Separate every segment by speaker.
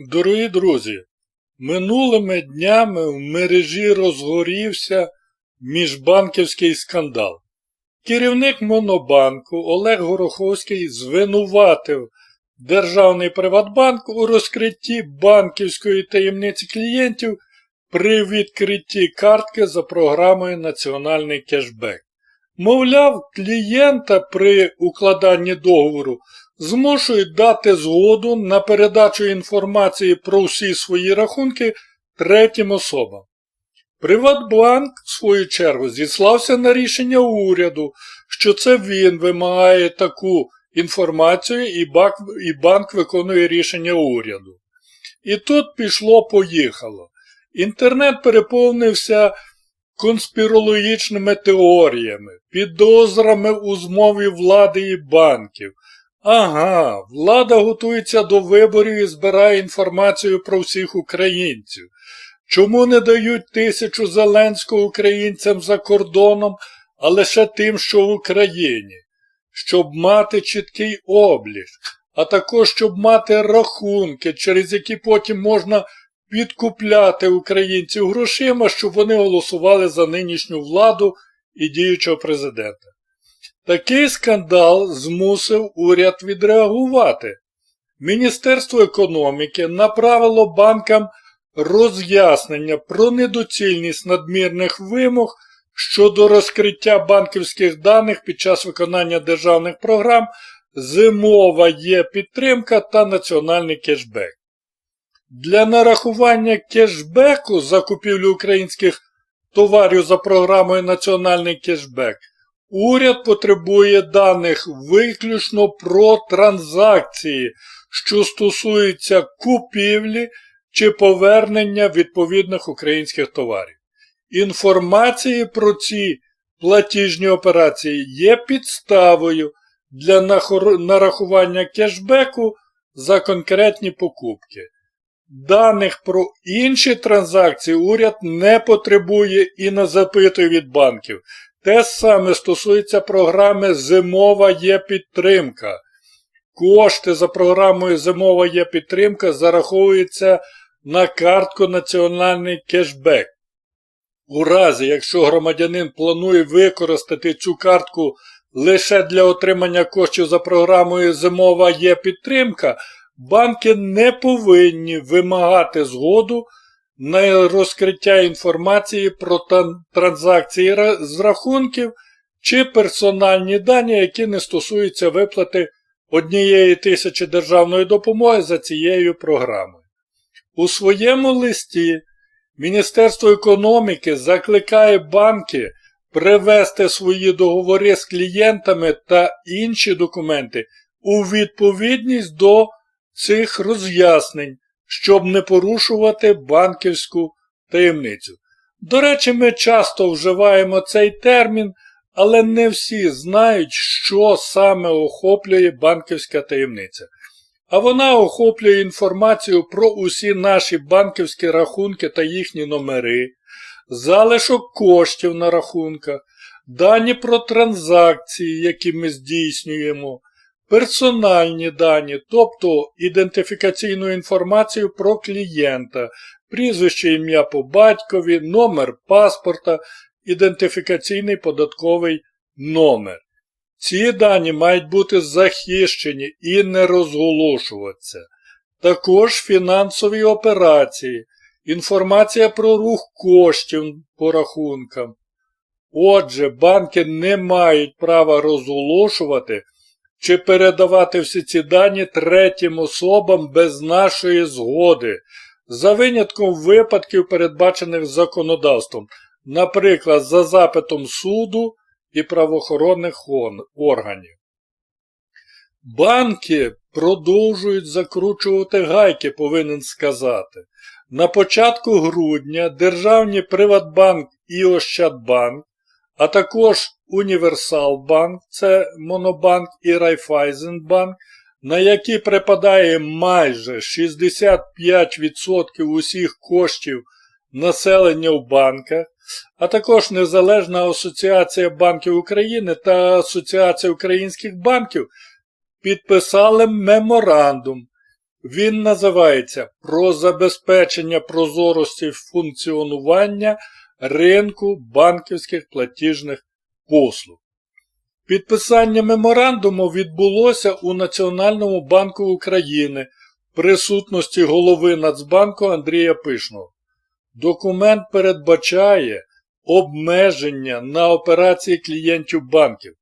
Speaker 1: Дорогі друзі, минулими днями в мережі розгорівся міжбанківський скандал. Керівник Монобанку Олег Гороховський звинуватив Державний Приватбанк у розкритті банківської таємниці клієнтів при відкритті картки за програмою Національний кешбек. Мовляв, клієнта при укладанні договору змушують дати згоду на передачу інформації про всі свої рахунки третім особам. Приватбанк, в свою чергу, зіслався на рішення уряду, що це він вимагає таку інформацію і банк, виконує рішення уряду. І тут пішло-поїхало. Інтернет переповнився конспірологічними теоріями, підозрами у змові влади і банків. Ага, влада готується до виборів і збирає інформацію про всіх українців. Чому не дають тисячу Зеленського українцям за кордоном, а лише тим, що в Україні? Щоб мати чіткий облік, а також щоб мати рахунки, через які потім можна підкупляти українців грошима, щоб вони голосували за нинішню владу і діючого президента. Такий скандал змусив уряд відреагувати. Міністерство економіки направило банкам роз'яснення про недоцільність надмірних вимог щодо розкриття банківських даних під час виконання державних програм, зимова є підтримка та національний кешбек. Для нарахування кешбеку за купівлю українських товарів за програмою Національний кешбек уряд потребує даних виключно про транзакції, що стосуються купівлі чи повернення відповідних українських товарів. Інформації про ці платіжні операції є підставою для нарахування кешбеку за конкретні покупки. Даних про інші транзакції уряд не потребує і не запитує від банків. Те саме стосується програми Зимова є підтримка. Кошти за програмою Зимова є підтримка зараховуються на картку Національний кешбек. У разі, якщо громадянин планує використати цю картку лише для отримання коштів за програмою Зимова є підтримка, банки не повинні вимагати згоду на розкриття інформації про транзакції з рахунків чи персональні дані, які не стосуються виплати однієї тисячі державної допомоги за цією програмою. У своєму листі Міністерство економіки закликає банки привести свої договори з клієнтами та інші документи у відповідність до цих роз'яснень, щоб не порушувати банківську таємницю. До речі, ми часто вживаємо цей термін, але не всі знають, що саме охоплює банківська таємниця. А вона охоплює інформацію про усі наші банківські рахунки та їхні номери, залишок коштів на рахунках, дані про транзакції, які ми здійснюємо, персональні дані, тобто ідентифікаційну інформацію про клієнта, прізвище ім'я по батькові, номер паспорта, ідентифікаційний податковий номер. Ці дані мають бути захищені і не розголошуватися. Також фінансові операції, інформація про рух коштів по рахункам. Отже, банки не мають права розголошувати чи передавати всі ці дані третім особам без нашої згоди, за винятком випадків, передбачених законодавством, наприклад, за запитом суду і правоохоронних органів. Банки продовжують закручувати гайки, повинен сказати. На початку грудня Державні Приватбанк і Ощадбанк, а також Універсалбанк, це Монобанк і Райфайзенбанк, на які припадає майже 65% усіх коштів населення в банках, а також Незалежна Асоціація банків України та Асоціація українських банків підписали меморандум, Він називається Про забезпечення прозорості функціонування ринку банківських платіжних послуг. Підписання меморандуму відбулося у Національному банку України в присутності голови Нацбанку Андрія Пишного. Документ передбачає обмеження на операції клієнтів банків.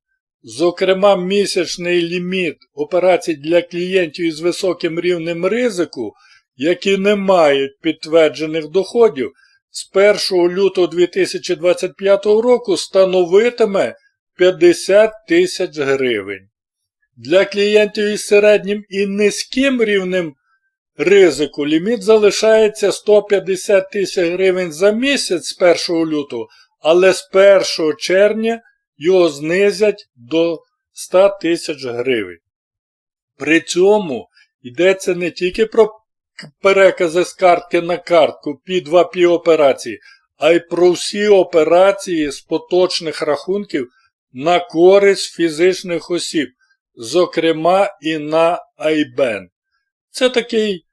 Speaker 1: Зокрема, місячний ліміт операцій для клієнтів із високим рівнем ризику, які не мають підтверджених доходів, з 1 лютого 2025 року становитиме 50 тисяч гривень. Для клієнтів із середнім і низьким рівнем ризику ліміт залишається 150 тисяч гривень за місяць з 1 лютого, але з 1 червня його знизять до 100 тисяч гривень. При цьому йдеться не тільки про перекази з картки на картку P2P операції, а й про всі операції з поточних рахунків на користь фізичних осіб, зокрема і на IBAN. Це такий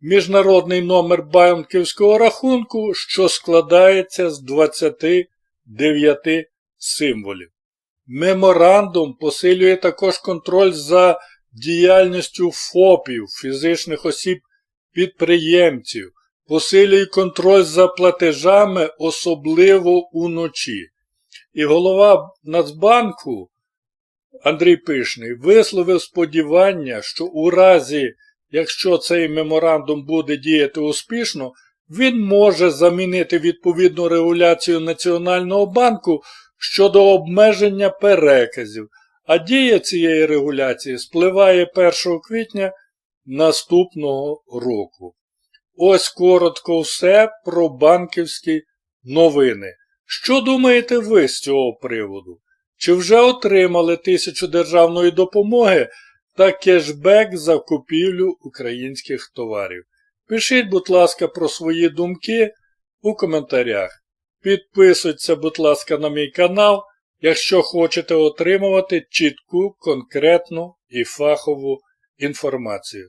Speaker 1: міжнародний номер банківського рахунку, що складається з 29 символів. Меморандум посилює також контроль за діяльністю ФОПів, фізичних осіб підприємців, посилює контроль за платежами, особливо уночі. І голова Нацбанку Андрій Пишний висловив сподівання, що у разі, якщо цей меморандум буде діяти успішно, він може замінити відповідну регуляцію Національного банку щодо обмеження переказів, а дія цієї регуляції спливає 1 квітня наступного року. Ось коротко все про банківські новини. Що думаєте ви з цього приводу? Чи вже отримали тисячу державної допомоги та кешбек за купівлю українських товарів? Пишіть, будь ласка, про свої думки у коментарях. Підписуйтесь, будь ласка, на мій канал, якщо хочете отримувати чітку, конкретну і фахову інформацію.